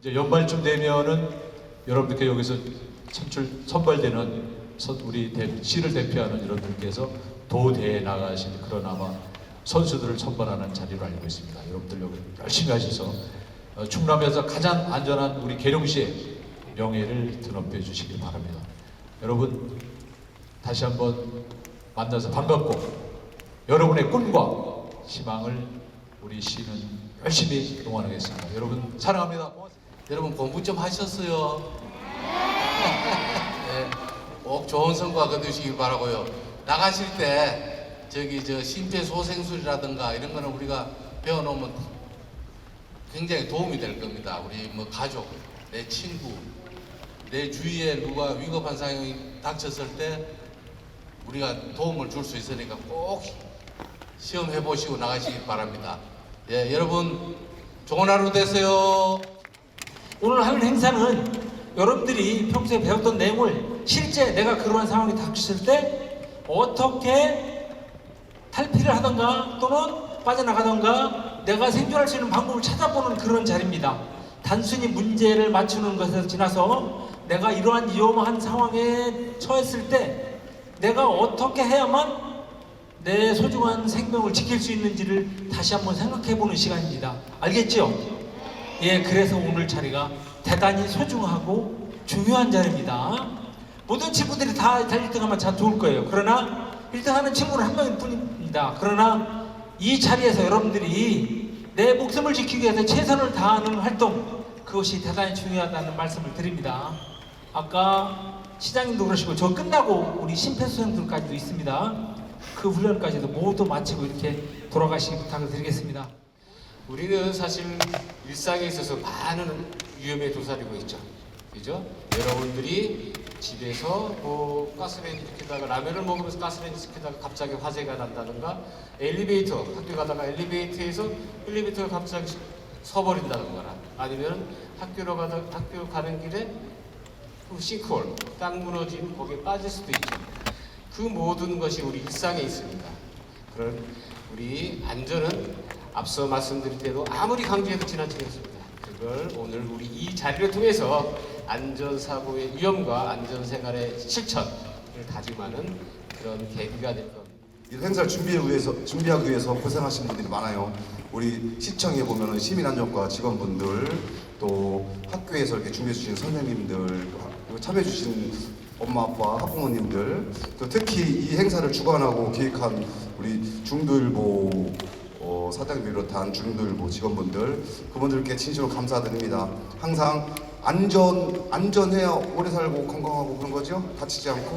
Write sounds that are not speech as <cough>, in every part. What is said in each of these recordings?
이제 연말쯤 되면은 여러분들께 여기서 선출 선발되는 우리 시를 대표하는 여러분들께서 도대에 나가신 그런 아마 선수들을 선발하는 자리로 알고 있습니다. 여러분들 여기 열심히 하셔서 어, 충남에서 가장 안전한 우리 계룡시의 명예를 드높여 주시길 바랍니다. 여러분 다시 한번 만나서 반갑고 여러분의 꿈과 희망을 우리 시는 열심히 응원하겠습니다. 여러분 사랑합니다. 여러분 공부 좀 하셨어요? 네, <laughs> 꼭 좋은 성과 거두시길 바라고요. 나가실 때 저기 저 심폐소생술이라든가 이런 거는 우리가 배워놓으면 굉장히 도움이 될 겁니다. 우리 뭐 가족, 내 친구, 내 주위에 누가 위급한 상황이 닥쳤을 때 우리가 도움을 줄 수 있으니까 꼭 시험해 보시고 나가시길 바랍니다. 예, 여러분 좋은 하루 되세요. 오늘 하는 행사는 여러분들이 평소에 배웠던 내용을 실제 내가 그러한 상황이 닥쳤을 때 어떻게 탈피를 하던가 또는 빠져나가던가 내가 생존할 수 있는 방법을 찾아보는 그런 자리입니다. 단순히 문제를 맞추는 것에서 지나서 내가 이러한 위험한 상황에 처했을 때 내가 어떻게 해야만 내 소중한 생명을 지킬 수 있는지를 다시 한번 생각해 보는 시간입니다. 알겠죠? 예, 그래서 오늘 자리가 대단히 소중하고 중요한 자리입니다. 모든 친구들이 다 1등하면 참 좋을 거예요. 그러나 1등하는 친구는 한 명일 뿐입니다. 그러나 이 자리에서 여러분들이 내 목숨을 지키기 위해서 최선을 다하는 활동 그것이 대단히 중요하다는 말씀을 드립니다. 아까 시장님도 그러시고 저 끝나고 우리 심폐소생술까지도 있습니다. 그 훈련까지도 모두 마치고 이렇게 돌아가시기 부탁을 드리겠습니다. 우리는 사실 일상에 있어서 많은 위험에 도사리고 있죠. 그죠? 여러분들이 집에서 뭐 가스레인지 켜다가 라면을 먹으면서 가스레인지 켜다가 갑자기 화재가 난다든가 엘리베이터 학교 가다가 엘리베이터에서 엘리베이터가 갑자기 서버린다든가 아니면 학교로 가다 학교 가는 길에 그 싱크홀 땅 무너진 거기에 빠질 수도 있죠. 그 모든 것이 우리 일상에 있습니다. 그런 우리 안전은 앞서 말씀드릴 때도 아무리 강조해도 지나치겠습니다. 그걸 오늘 우리 이 자리를 통해서 안전사고의 위험과 안전생활의 실천을 다짐하는 그런 계기가 될 겁니다. 이 행사를 준비하기 위해서 준비하기 위해서 고생하시는 분들이 많아요. 우리 시청에 보면은 시민안전과 직원분들 또 학교에서 이렇게 준비해 주신 선생님들 참여해 주신 엄마 아빠 학부모님들 또 특히 이 행사를 주관하고 기획한 우리 중도일보 어, 사장 비롯한 중도일보 직원분들 그분들께 진심으로 감사드립니다. 항상 안전 안전해야 오래 살고 건강하고 그런 거죠. 다치지 않고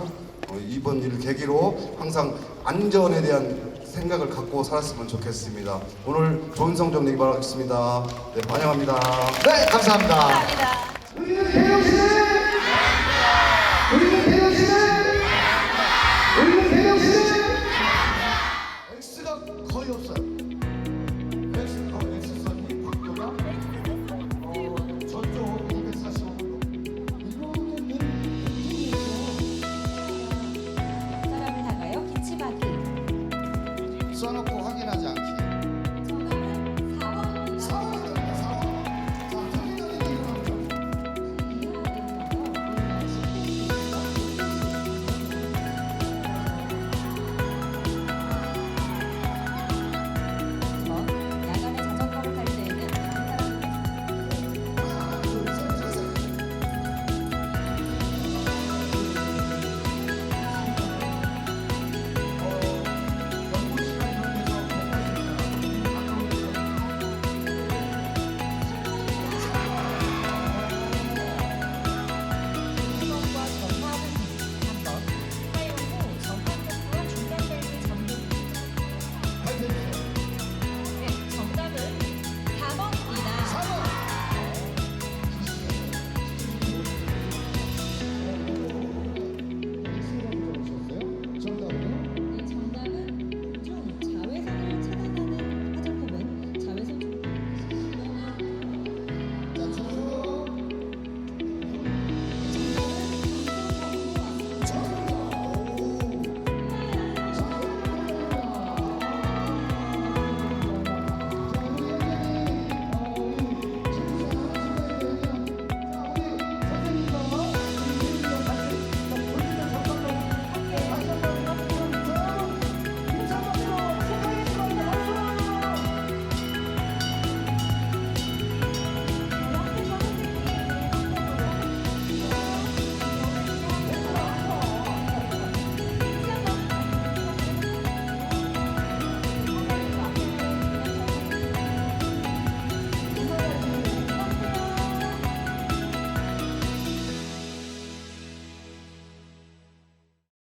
어, 이번 일을 계기로 항상 안전에 대한 생각을 갖고 살았으면 좋겠습니다. 오늘 좋은 성적 내기 바라겠습니다. 네, 환영합니다. 네, 감사합니다. 대명시대! 우리는